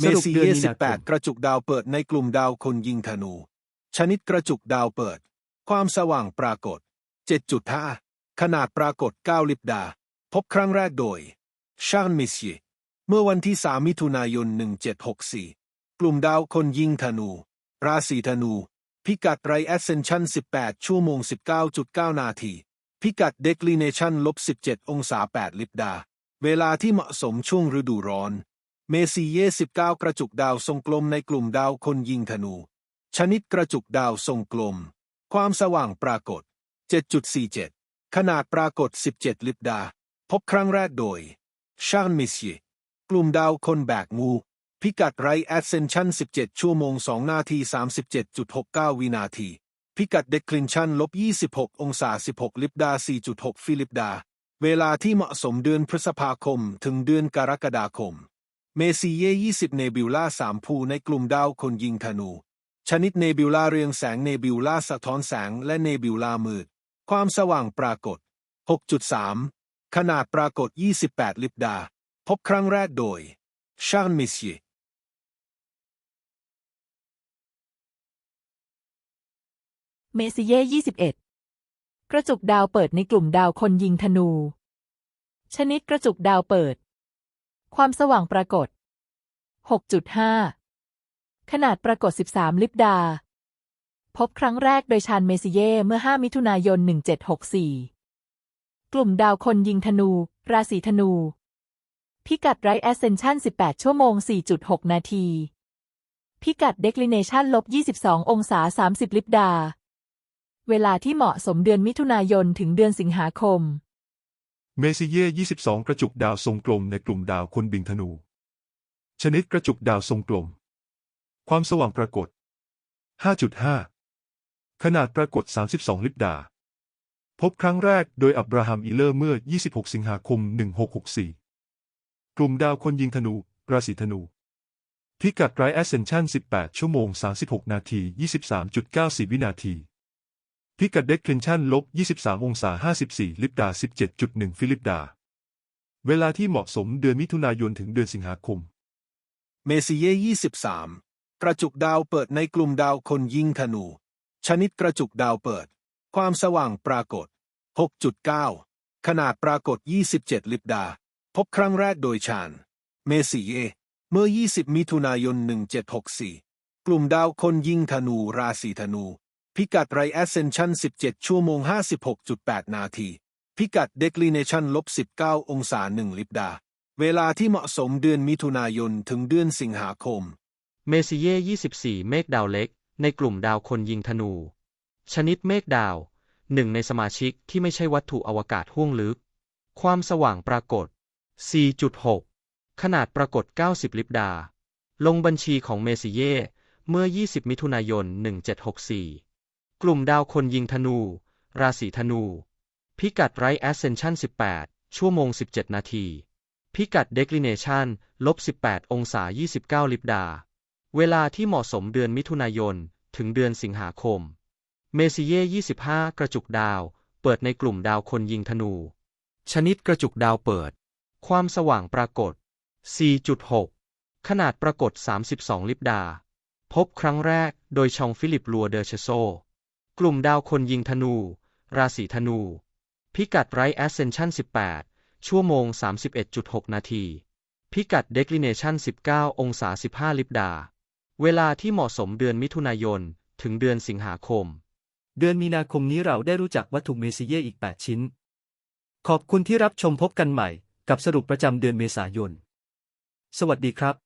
เมสรุปซีเดือนเยมีนาคม18กระจุกดาวเปิดในกลุ่มดาวคนยิงธนู ชนิดกระจุกดาวเปิด ความสว่างปรากฏ7.5ขนาดปรากฏ9ลิปดา พบครั้งแรกโดย ชาร์ลมิเซียเมื่อวันที่3มิถุนายน 1764 กลุ่มดาวคนยิงธนู ราศีธนู พิกัดไรแอสเซนชัน18 ชั่วโมง 19.9 นาที พิกัดเดคลีเนชันลบ 17 องศา 8 ลิปดา เวลาที่เหมาะสมช่วงฤดูร้อน เมซีเย่19 กระจุกดาวทรงกลมในกลุ่มดาวคนยิงธนู ชนิดกระจุกดาวทรงกลม ความสว่างปรากฏ 7.47 ขนาดปรากฏ 17 ลิปดา พบครั้งแรกโดย ชาร์ลมิเซียกลุ่มดาวคนแบกงู พิกัดไรแอสเซนชัน17 ชั่วโมง 2 นาที 37.69 วินาที พิกัดเดคลินชันลบ 26 องศา 16 ลิปดา 4.6 ฟิลิปดา เวลาที่เหมาะสมเดือนพฤษภาคมถึงเดือนกรกฎาคม เมซีเย่ 20 เนบิวลา3ภูในกลุ่มดาวคนยิงธนู ชนิดเนบิวลาเรืองแสงเนบิวลาสะท้อนแสงและเนบิวลามืด ความสว่างปรากฏ 6.3 ขนาดปรากฏ 28 ลิปดา พบครั้งแรกโดย ชาร์ลมิเซียเมซิเย่ 21 กระจุกดาวเปิดในกลุ่มดาวคนยิงธนู ชนิดกระจุกดาวเปิด ความสว่างปรากฏ 6.5 ขนาดปรากฏ 13 ลิปดา พบครั้งแรกโดยชานเมซิเย่เมื่อ 5 มิถุนายน 1764 กลุ่มดาวคนยิงธนู ราศีธนู พิกัดไรแอสเซนชัน18 ชั่วโมง 4.6 นาที พิกัดเดคลิเนชันลบ 22 องศา 30 ลิปดา เวลาที่เหมาะสมเดือนมิถุนายนถึงเดือนสิงหาคม เมซิเย่ 22 กระจุกดาวทรงกลมในกลุ่มดาวคนบิงธนู ชนิดกระจุกดาวทรงกลม ความสว่างปรากฏ 5.5 ขนาดปรากฏ 32 ลิปดา พบครั้งแรกโดยอับราฮัมอีเลอร์เมื่อ 26 สิงหาคม 1664 กลุ่มดาวคนยิงธนู ราศีธนู พิกัดไรแอสเซนชัน18 ชั่วโมง 36 นาที 23.94 วินาที พิกัดเดคเคลนชันลบ 23 องศา 54 ลิปดา 17.1 ฟิลิปดา เวลาที่เหมาะสมเดือนมิถุนายนถึงเดือนสิงหาคม เมซิเย่ 23 กระจุกดาวเปิดในกลุ่มดาวคนยิงธนู ชนิดกระจุกดาวเปิด ความสว่างปรากฏ 6.9 ขนาดปรากฏ 27 ลิปดา พบครั้งแรกโดยชาญ เมซิเย เมื่อ 20 มิถุนายน 1764 กลุ่มดาวคนยิงธนูราศีธนู พิกัดไรแอสเซนชัน17 ชั่วโมง 56.8 นาที พิกัดเดคลิเนชันลบ 19 องศา 1 ลิปดา เวลาที่เหมาะสมเดือนมิถุนายนถึงเดือนสิงหาคม เมซิเย่ 24 เมฆดาวเล็ก ในกลุ่มดาวคนยิงธนู ชนิดเมฆดาว หนึ่งในสมาชิกที่ไม่ใช่วัตถุอวกาศห้วงลึก ความสว่างปรากฏ 4.6 ขนาดปรากฏ 90 ลิปดา ลงบัญชีของเมซิเย่ เมื่อ 20 มิถุนายน 1764 กลุ่มดาวคนยิงธนู ราศีธนู พิกัดไรแอสเซนชัน18 ชั่วโมง 17 นาที พิกัดเดคลิเนชันลบ 18 องศา 29 ลิปดา เวลาที่เหมาะสมเดือนมิถุนายน ถึงเดือนสิงหาคม เมซิเย่ 25 กระจุกดาว เปิดในกลุ่มดาวคนยิงธนู ชนิดกระจุกดาวเปิด ความสว่างปรากฏ 4.6 ขนาดปรากฏ 32 ลิปดา พบครั้งแรกโดยชองฟิลิปลัวเดอเชโซ กลุ่มดาวคนยิงธนู ราศีธนู พิกัดไรแอสเซนชัน18 ชั่วโมง 31.6 นาที พิกัดเดคลิเนชัน19 องศา 15 ลิปดา เวลาที่เหมาะสมเดือนมิถุนายน ถึงเดือนสิงหาคม เดือนมีนาคมนี้เราได้รู้จักวัตถุเมซิเยอีก 8 ชิ้น ขอบคุณที่รับชมพบกันใหม่ กับสรุปประจำเดือนเมษายน สวัสดีครับ